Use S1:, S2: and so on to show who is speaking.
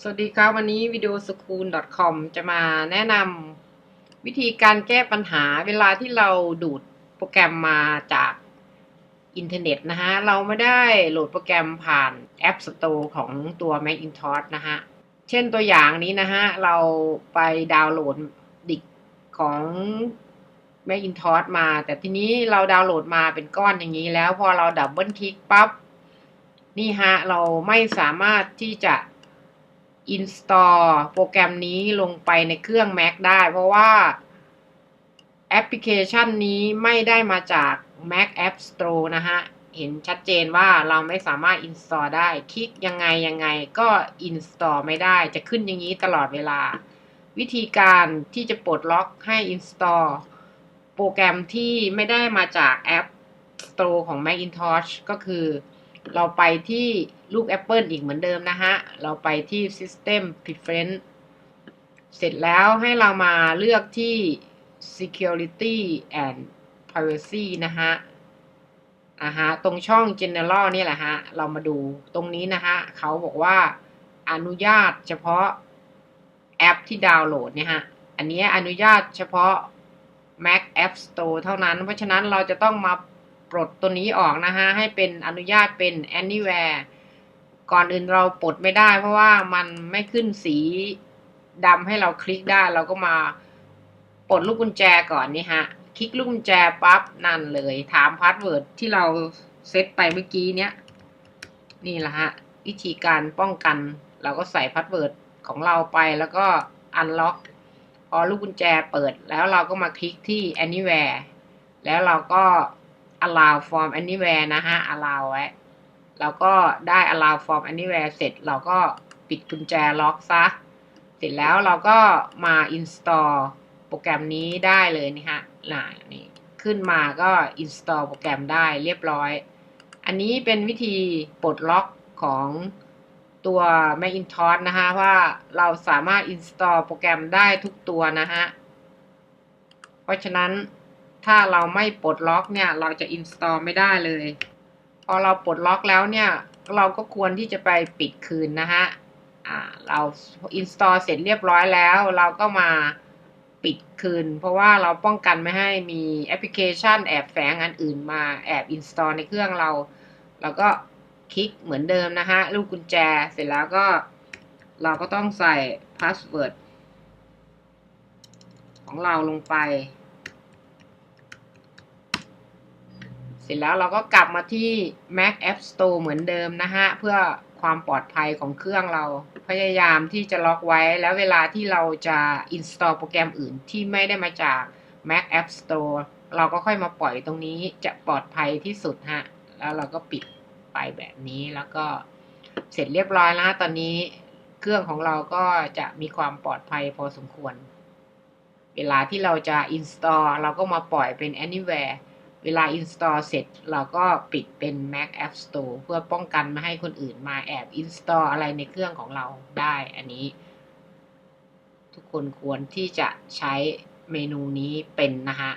S1: สวัสดีครับวันนี้ videoschool.com จะมาแนะนำวิธีการแก้ปัญหาเวลาที่เราดูดโปรแกรมมาจากอินเทอร์เน็ตนะฮะ เราไม่ได้โหลดโปรแกรมผ่าน App Store ของตัว Macintosh นะฮะ เช่นตัวอย่างนี้นะฮะ เราไปดาวน์โหลดดิกของ Macintosh มา แต่ทีนี้เราดาวน์โหลดมาเป็นก้อนอย่างนี้แล้ว พอเราดับเบิลคลิกปั๊บนี่ฮะ เราไม่สามารถที่จะ install โปรแกรมนี้ลงไปในเครื่อง Mac ได้ เพราะว่าแอปพลิเคชันนี้ไม่ได้มาจาก Mac App Store นะฮะ เห็นชัดเจนว่าเราไม่สามารถ install ได้ คลิกยังไงยังไงก็ install ไม่ได้ จะขึ้นอย่างนี้ตลอดเวลา วิธีการที่จะปลดล็อกให้ install โปรแกรมที่ไม่ได้มาจาก App Store ของ Macintosh ก็คือ เราไปที่ลูก Apple อีกเหมือนเดิมนะฮะ เราไปที่ System Preference เสร็จแล้วให้เรามาเลือกที่ Security and Privacy นะฮะอ่าฮะ ตรงช่อง General นี่แหละฮะ เรามาดูตรงนี้นะฮะ เขาบอกว่าอนุญาตเฉพาะแอปที่ดาวน์โหลดเนี่ยฮะ อันนี้อนุญาตเฉพาะ Mac App Store เท่านั้น เพราะฉะนั้นเราจะต้องมา ปลดตัวนี้ออกนะฮะให้เป็นอนุญาตเป็น anywhere ก่อนอื่นเราปลดไม่ได้ เพราะว่ามันไม่ขึ้นสีดำให้เราคลิกได้ เราก็มาปลดลูกกุญแจก่อนนี่ฮะ คลิกลูกกุญแจปั๊บนั่นเลย ถามพาสเวิร์ดที่เราเซตไปเมื่อกี้เนี้ยนี่แหละฮะ วิธีการป้องกัน เราก็ใส่พาสเวิร์ดของเราไปแล้วก็อันล็อกพอลูกกุญแจเปิดแล้วเราก็มาคลิกที่ anywhere แล้วเราก็ allow from anywhere นะฮะ allow ไว้เราก็ได้ allow from anywhere เสร็จเราก็ปิดกุญแจล็อกซะ เสร็จแล้วเราก็มา install โปรแกรมนี้ได้เลยนี่ฮะน่ะนี่ขึ้นมาก็ install โปรแกรมได้เรียบร้อย อันนี้เป็นวิธีปลดล็อกของตัว Macintosh นะฮะว่าเราสามารถ install โปรแกรมได้ทุกตัวนะฮะ เพราะฉะนั้น ถ้าเราไม่ปลดล็อกเนี่ย เราจะ install ไม่ได้เลย พอเราปลดล็อกแล้วเนี่ย เราก็ควรที่จะไปปิดคืนนะฮะอ่าเรา install เสร็จเรียบร้อยแล้ว เราก็มาปิดคืน เพราะว่าเราป้องกันไม่ให้มีแอปพลิเคชันแอบแฝงอันอื่นมาแอบ install ในเครื่องเรา เราก็คลิกเหมือนเดิมนะฮะ ลูกกุญแจเสร็จแล้วก็ เราก็ต้องใส่พาสเวิร์ดของเราลงไป เสร็จแล้วเราก็กลับมาที่ Mac App Store เหมือนเดิมนะฮะ เพื่อความปลอดภัยของเครื่องเรา พยายามที่จะล็อกไว้แล้วเวลาที่เราจะ install โปรแกรมอื่นที่ไม่ได้มาจาก Mac App Store เราก็ค่อยมาปล่อยตรงนี้จะปลอดภัยที่สุดฮะ แล้วเราก็ปิดไปแบบนี้แล้วก็เสร็จเรียบร้อยแล้วตอนนี้เครื่องของเราก็จะมีความปลอดภัยพอสมควร เวลาที่เราจะ install เราก็มาปล่อยเป็น anywhere เวลา install เสร็จเราก็ปิดเป็น Mac App Store เพื่อป้องกันไม่ให้คนอื่นมาแอบ install อะไรในเครื่องของเราได้ อันนี้ ทุกคนควรที่จะใช้เมนูนี้เป็นนะฮะ